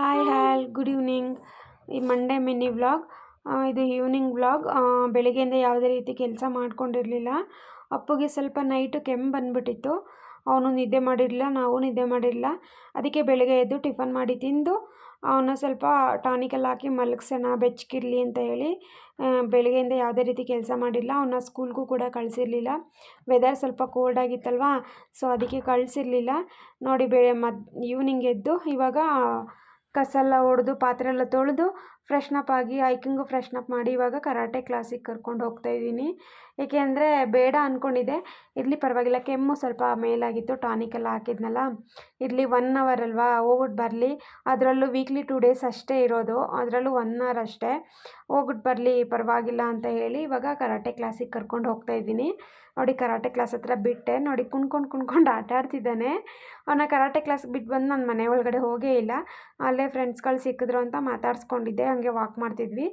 Hi all good evening ಈ Monday mini vlog ಇದು evening vlog ಬೆಳಗ್ಗೆಯಿಂದ ಯಾವುದೇ ರೀತಿ ಕೆಲಸ ಮಾಡ್ಕೊಂಡಿರಲಿಲ್ಲ. ಅಪ್ಪಗೆ ಸ್ವಲ್ಪ ನೈಟು ಕೆಮ್ಮು ಬಂದುಬಿಟ್ಟಿತ್ತು. ಅವನು ನಿದ್ದೆ ಮಾಡಿರಲಿಲ್ಲ, ನಾವು ನಿದ್ದೆ ಮಾಡಿರಲಿಲ್ಲ. ಅದಕ್ಕೆ ಬೆಳಗ್ಗೆ ಎದ್ದು ಟಿಫನ್ ಮಾಡಿ ತಿಂದು, ಅವನ ಸ್ವಲ್ಪ ಟಾನಿಕೆಲ್ಲ ಹಾಕಿ ಮಲಗಿಸೋಣ ಬೆಚ್ಚಗಿರಲಿ ಅಂತ ಹೇಳಿ ಬೆಳಗ್ಗೆಯಿಂದ ಯಾವುದೇ ರೀತಿ ಕೆಲಸ ಮಾಡಿಲ್ಲ ಅವನ್ನ ಸ್ಕೂಲ್ಗೂ ಕೂಡ ಕಳಿಸಿರಲಿಲ್ಲ. ವೆದರ್ ಸ್ವಲ್ಪ ಕೋಲ್ಡ್ ಆಗಿತ್ತಲ್ವಾ? ಸೊ ಅದಕ್ಕೆ ಕಳಿಸಿರ್ಲಿಲ್ಲ. ನೋಡಿ, ಬೆ, ಮದ್ ಈವ್ನಿಂಗ್ ಎದ್ದು ಇವಾಗ ಕಸ ಎಲ್ಲ ಹೊಡೆದು ಪಾತ್ರೆ ಎಲ್ಲ ತೊಳೆದು ಫ್ರೆಶ್ನಪ್ ಆಗಿ, ಹೈಕಿಂಗು ಫ್ರೆಶ್ನಪ್ ಮಾಡಿ, ಇವಾಗ ಕರಾಟೆ ಕ್ಲಾಸಿಗೆ ಕರ್ಕೊಂಡು ಹೋಗ್ತಾ ಇದ್ದೀನಿ. ಏಕೆ ಅಂದರೆ ಬೇಡ ಅಂದ್ಕೊಂಡಿದ್ದೆ ಇರಲಿ ಪರವಾಗಿಲ್ಲ, ಕೆಮ್ಮು ಸ್ವಲ್ಪ ಮೇಲಾಗಿತ್ತು, ಟಾನಿಕ್ ಎಲ್ಲ ಹಾಕಿದ್ನಲ್ಲ. ಇರಲಿ ಒನ್ ಅವರ್ ಅಲ್ವಾ ಹೋಗ್ಬಿಟ್ಟು ಬರಲಿ. ಅದರಲ್ಲೂ ವೀಕ್ಲಿ ಟೂ ಡೇಸ್ ಅಷ್ಟೇ ಇರೋದು, ಅದರಲ್ಲೂ ಒನ್ ಅವರ್ ಅಷ್ಟೇ. ಹೋಗ್ಬಿಟ್ಟು ಬರಲಿ, ಪರವಾಗಿಲ್ಲ ಅಂತ ಹೇಳಿ ಇವಾಗ ಕರಾಟೆ ಕ್ಲಾಸಿಗೆ ಕರ್ಕೊಂಡು ಹೋಗ್ತಾ ಇದ್ದೀನಿ. ನೋಡಿ, ಕರಾಟೆ ಕ್ಲಾಸ್ ಹತ್ರ ಬಿಟ್ಟೆ. ನೋಡಿ, ಕುಣ್ಕೊಂಡು ಕುಣ್ಕೊಂಡು ಆಟ ಆಡ್ತಿದ್ದಾನೆ. ಅವನ ಕರಾಟೆ ಕ್ಲಾಸ್ಗೆ ಬಿಟ್ಟು ಬಂದು ನಾನು ಮನೆ ಒಳಗಡೆ ಹೋಗೇ ಇಲ್ಲ. ಅಲ್ಲೇ ಫ್ರೆಂಡ್ಸ್ಗಳು ಸಿಕ್ಕಿದ್ರು ಅಂತ ಮಾತಾಡ್ಸ್ಕೊಂಡಿದ್ದೆ. ಹಾಗೆ ವಾಕ್ ಮಾಡ್ತಿದ್ವಿ.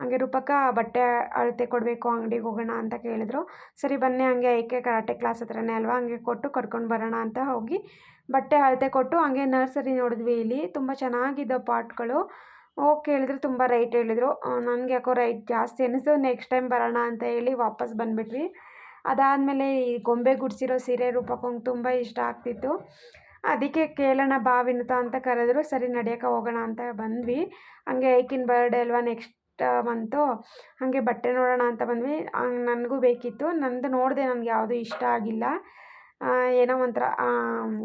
ಹಾಗೆ ರೂಪಕ ಬಟ್ಟೆ ಅಳತೆ ಕೊಡಬೇಕು, ಅಂಗಡಿಗೆ ಹೋಗೋಣ ಅಂತ ಕೇಳಿದ್ರು. ಸರಿ ಬನ್ನಿ, ಹಂಗೆ ಐಕೆ ಕರಾಟೆ ಕ್ಲಾಸ್ ಹತ್ರನೇ ಅಲ್ವಾ? ಹಂಗೆ ಕೊಟ್ಟು ಕರ್ಕೊಂಡು ಬರೋಣ ಅಂತ ಹೋಗಿ ಬಟ್ಟೆ ಅಳತೆ ಕೊಟ್ಟು ಹಂಗೆ ನರ್ಸರಿ ನೋಡಿದ್ವಿ ಇಲ್ಲಿ. ತುಂಬ ಚೆನ್ನಾಗಿದ್ದ ಪಾಟ್ಗಳು. ಹೋಗಿ ಕೇಳಿದ್ರು ತುಂಬ ರೈಟ್ ಹೇಳಿದರು. ನನಗೆ ಯಾಕೋ ರೈಟ್ ಜಾಸ್ತಿ ಅನ್ನಿಸ್ತು ನೆಕ್ಸ್ಟ್ ಟೈಮ್ ಬರೋಣ ಅಂತ ಹೇಳಿ ವಾಪಸ್ ಬಂದುಬಿಟ್ವಿ. ಅದಾದಮೇಲೆ ಈ ಗೊಂಬೆ ಗುಡಿಸಿರೋ ಸೀರೆ ರೂಪಕ್ಕೊಂಗೆ ತುಂಬ ಇಷ್ಟ ಆಗ್ತಿತ್ತು. ಅದಕ್ಕೆ ಕೇಳೋಣ ಬಾ ವಿನತ ಅಂತ ಕರೆದ್ರು, ಸರಿ ನಡೆಯೋಕೆ ಹೋಗೋಣ ಅಂತ ಬಂದ್ವಿ. ಹಂಗೆ ಐಕಿನ ಬರ್ಡೇ ಅಲ್ವಾ ನೆಕ್ಸ್ಟ್ ಮಂತು ಹಾಗೆ ಬಟ್ಟೆ ನೋಡೋಣ ಅಂತ ಬಂದ್ವಿ. ನನಗೂ ಬೇಕಿತ್ತು. ನಂದು ನೋಡಿದೆ ನನಗೆ ಯಾವುದೂ ಇಷ್ಟ ಆಗಿಲ್ಲ. ಏನೋ ಒಂಥರ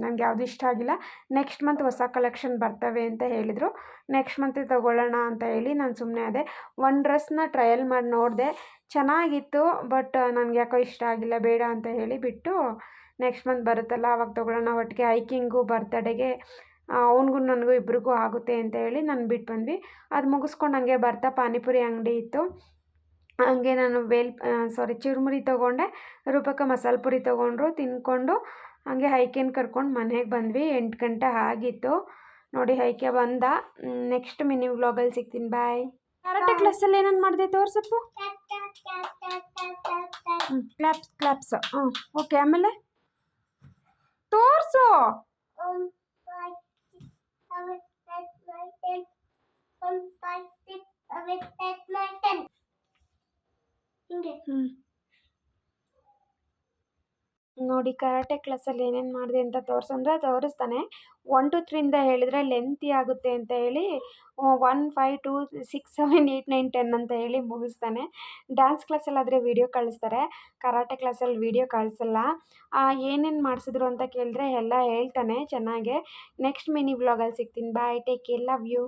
ನನಗೆ ಯಾವುದು ಇಷ್ಟ ಆಗಿಲ್ಲ. ನೆಕ್ಸ್ಟ್ ಮಂತ್ ಹೊಸ ಕಲೆಕ್ಷನ್ ಬರ್ತವೆ ಅಂತ ಹೇಳಿದರು. ನೆಕ್ಸ್ಟ್ ಮಂತ್ ತೊಗೊಳ್ಳೋಣ ಅಂತ ಹೇಳಿ ನಾನು ಸುಮ್ಮನೆ ಅದೇ ಒಂದು ಡ್ರೆಸ್ನ ಟ್ರಯಲ್ ಮಾಡಿ ನೋಡಿದೆ. ಚೆನ್ನಾಗಿತ್ತು ಬಟ್ ನನಗೆ ಯಾಕೋ ಇಷ್ಟ ಆಗಿಲ್ಲ, ಬೇಡ ಅಂತ ಹೇಳಿ ಬಿಟ್ಟು ನೆಕ್ಸ್ಟ್ ಮಂತ್ ಬರುತ್ತಲ್ಲ, ಅವಾಗ ತೊಗೊಳ್ಳೋಣ. ಒಟ್ಟಿಗೆ ಹೈಕಿಂಗು ಬರ್ತಡೆಗೆ ಅವನಿಗೂ ನನಗೂ ಇಬ್ರಿಗೂ ಆಗುತ್ತೆ ಅಂತ ಹೇಳಿ ನಾನು ಬಿಟ್ಟು ಬಂದ್ವಿ. ಅದು ಮುಗಿಸ್ಕೊಂಡು ಹಂಗೆ ಬರ್ತಾ ಪಾನಿಪುರಿ ಅಂಗಡಿ ಇತ್ತು. ಹಂಗೆ ನಾನು ಬೇಲ್ ಸಾರಿ ಚುರುಮುರಿ ತೊಗೊಂಡೆ ರೂಪಕ ಮಸಾಲೆ ಪುರಿ ತೊಗೊಂಡ್ರು ತಿಂದ್ಕೊಂಡು ಹಂಗೆ ಹೈಕೆನ್ ಕರ್ಕೊಂಡು ಮನೆಗೆ ಬಂದ್ವಿ ಎಂಟು ಗಂಟೆ ಆಗಿತ್ತು ನೋಡಿ ಹೈಕೆ ಬಂದ ನೆಕ್ಸ್ಟ್ ಮಿನಿ ವ್ಲಾಗಲ್ಲಿ ಸಿಗ್ತೀನಿ ಬಾಯ್ ಕರಾಟೆ ಕ್ಲಾಸಲ್ಲಿ ಏನೇನು ಮಾಡಿದೆ ತೋರ್ಸಪ್ಪು ಹ್ಞೂ ಕ್ಲಾಪ್ಸ್ ಕ್ಲಾಪ್ಸ್ ಹ್ಞೂ ಓಕೆ ಆಮೇಲೆ ತೋರಿಸು ಹ್ಞೂ ನೋಡಿ ಕರಾಟೆ ಕ್ಲಾಸಲ್ಲಿ ಏನೇನು ಮಾಡಿದೆ ಅಂತ ತೋರಿಸಂದ್ರೆ ತೋರಿಸ್ತಾನೆ. ಒನ್ ಟು ತ್ರೀಯಿಂದ ಹೇಳಿದರೆ ಲೆಂತಿ ಆಗುತ್ತೆ ಅಂತ ಹೇಳಿ one five two six seven eight nine ten ಅಂತ ಹೇಳಿ ಮುಗಿಸ್ತಾನೆ. ಡ್ಯಾನ್ಸ್ ಕ್ಲಾಸಲ್ಲಾದರೆ ವಿಡಿಯೋ ಕಳಿಸ್ತಾರೆ. ಕರಾಟೆ ಕ್ಲಾಸಲ್ಲಿ ವೀಡಿಯೋ ಕಳಿಸಲ್ಲ. ಏನೇನು ಮಾಡಿಸಿದ್ರು ಅಂತ ಕೇಳಿದ್ರೆ ಎಲ್ಲ ಹೇಳ್ತಾನೆ ಚೆನ್ನಾಗೆ. ನೆಕ್ಸ್ಟ್ ಮಿನಿ ವ್ಲಾಗಲ್ಲಿ ಸಿಗ್ತೀನಿ. Bye take care love you